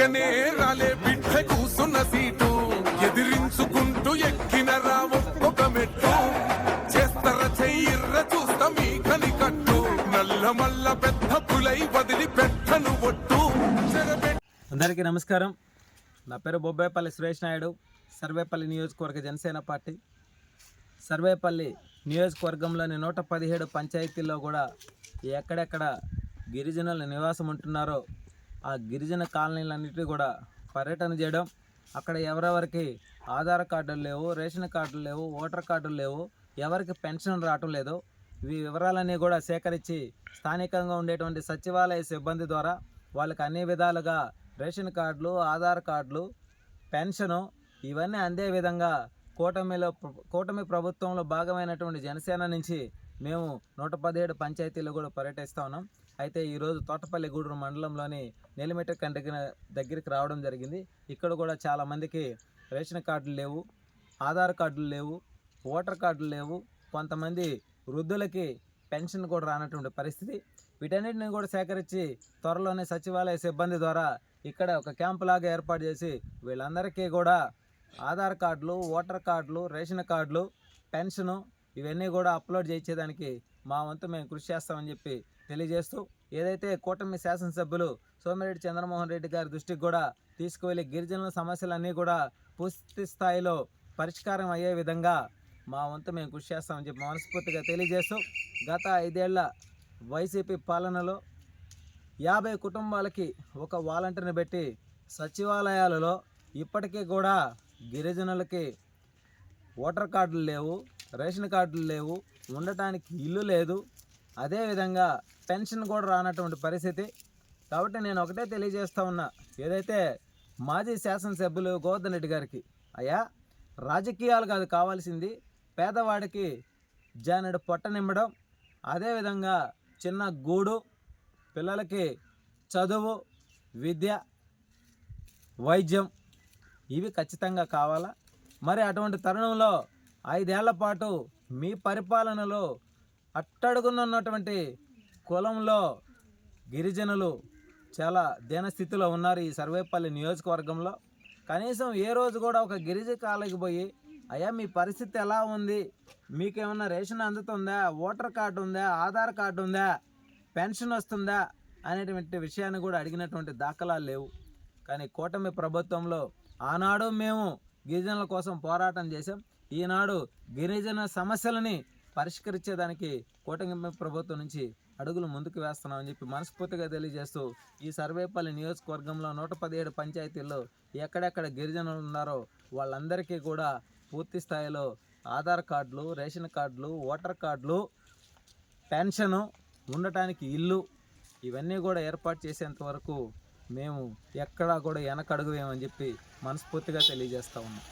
ఊకూకనే రాలే బిడ్డ కూసున్న సీటు. ఎదిరించుకుంటూ ఎక్కిన రా ఒక్కొక్క మెట్టు. చేస్తర చెయ్యిర్ర చూస్తా మీ కని కట్టు నల్ల మల్ల పెద్ద పులై వదిలి పెట్టను ఒట్టు. అందరికీ నమస్కారం. నా పేరు బొబ్బాయిపల్లి సురేష్ నాయుడు. సర్వేపల్లి నియోజకవర్గ జనసేన పార్టీ. సర్వేపల్లి నియోజకవర్గంలోని నూట పదిహేడు పంచాయతీల్లో కూడా ఎక్కడెక్కడ గిరిజనుల నివాసం ఉంటున్నారో ఆ గిరిజన కాలనీలన్నిటి కూడా పర్యటన చేయడం. అక్కడ ఎవరెవరికి ఆధార్ కార్డులు లేవు రేషన్ కార్డులు లేవు ఓటర్ కార్డులు లేవు ఎవరికి పెన్షన్ రావటం లేదు. ఈ వివరాలన్నీ కూడా సేకరించి స్థానికంగా ఉండేటువంటి సచివాలయ సిబ్బంది ద్వారా వాళ్ళకి అన్ని విధాలుగా రేషన్ కార్డులు ఆధార్ కార్డులు పెన్షను ఇవన్నీ అందే విధంగా కూటమిలో కూటమి ప్రభుత్వంలో భాగమైనటువంటి జనసేన నుంచి మేము నూట పదిహేడు పంచాయతీలు కూడా పర్యటిస్తూ ఉన్నాం. అయితే ఈరోజు తోటపల్లి గూడూరు మండలంలోని నెలిమెట కంటికి దగ్గరికి రావడం జరిగింది. ఇక్కడ కూడా చాలామందికి రేషన్ కార్డులు లేవు ఆధార్ కార్డులు లేవు ఓటర్ కార్డులు లేవు. కొంతమంది వృద్ధులకి పెన్షన్ కూడా రానటువంటి పరిస్థితి. వీటన్నిటిని కూడా సేకరించి త్వరలోనే సచివాలయ సిబ్బంది ద్వారా ఇక్కడ ఒక క్యాంపు లాగా ఏర్పాటు చేసి వీళ్ళందరికీ కూడా ఆధార్ కార్డులు ఓటర్ కార్డులు రేషన్ కార్డులు పెన్షను ఇవన్నీ కూడా అప్లోడ్ చేయించేదానికి మా వంతు మేము కృషి చేస్తామని చెప్పి తెలియజేస్తూ ఏదైతే కూటమి శాసనసభ్యులు సోమిరెడ్డి చంద్రమోహన్ రెడ్డి గారి దృష్టికి కూడా తీసుకువెళ్ళి గిరిజనుల సమస్యలన్నీ కూడా పూర్తి స్థాయిలో పరిష్కారం అయ్యే విధంగా మా వంతు మేము కృషి చేస్తామని చెప్పి మనస్ఫూర్తిగా తెలియజేస్తూ గత ఐదేళ్ళ వైసీపీ పాలనలో యాభై కుటుంబాలకి ఒక వాలంటీర్ని పెట్టి సచివాలయాలలో ఇప్పటికీ కూడా గిరిజనులకి ఓటర్ కార్డులు లేవు రేషన్ కార్డులు లేవు ఉండటానికి ఇల్లు లేదు. అదేవిధంగా పెన్షన్ కూడా రానటువంటి పరిస్థితి. కాబట్టి నేను ఒకటే తెలియజేస్తూ ఉన్నా ఏదైతే మాజీ శాసనసభ్యులు గోవర్ధన్ రెడ్డి గారికి అయ్యా రాజకీయాలు కాదు కావాల్సింది పేదవాడికి జానడు పొట్ట నింపడం అదేవిధంగా చిన్న గూడు పిల్లలకి చదువు విద్య వైద్యం ఇవి ఖచ్చితంగా కావాలా? మరి అటువంటి తరుణంలో ఐదేళ్ళ పాటు మీ పరిపాలనలో అట్టడుగునున్నటువంటి కులంలో గిరిజనులు చాలా దీనస్థితిలో ఉన్నారు ఈ సర్వేపల్లి నియోజకవర్గంలో. కనీసం ఏ రోజు కూడా ఒక గిరిజ కాలకి పోయి అయ్యా మీ పరిస్థితి ఎలా ఉంది? మీకేమన్నా రేషన్ అందుతుందా? ఓటర్ కార్డు ఉందా? ఆధార్ కార్డు ఉందా? పెన్షన్ వస్తుందా? అనేటువంటి విషయాన్ని కూడా అడిగినటువంటి దాఖలాలు లేవు. కానీ కూటమి ప్రభుత్వంలో ఆనాడు మేము గిరిజనుల కోసం పోరాటం చేశాం. ఈనాడు గిరిజన సమస్యలని పరిష్కరించేదానికి కూటమి ప్రభుత్వం నుంచి అడుగులు ముందుకు వేస్తున్నామని చెప్పి మనస్ఫూర్తిగా తెలియజేస్తూ ఈ సర్వేపల్లి నియోజకవర్గంలో నూట పదిహేడు పంచాయతీల్లో ఎక్కడెక్కడ గిరిజనులు ఉన్నారో వాళ్ళందరికీ కూడా పూర్తి స్థాయిలో ఆధార్ కార్డులు రేషన్ కార్డులు ఓటర్ కార్డులు పెన్షను ఉండటానికి ఇల్లు ఇవన్నీ కూడా ఏర్పాటు చేసేంత వరకు మేము ఎక్కడా కూడా వెనకడుగు వేయమని చెప్పి మనస్ఫూర్తిగా తెలియజేస్తా ఉన్నాం.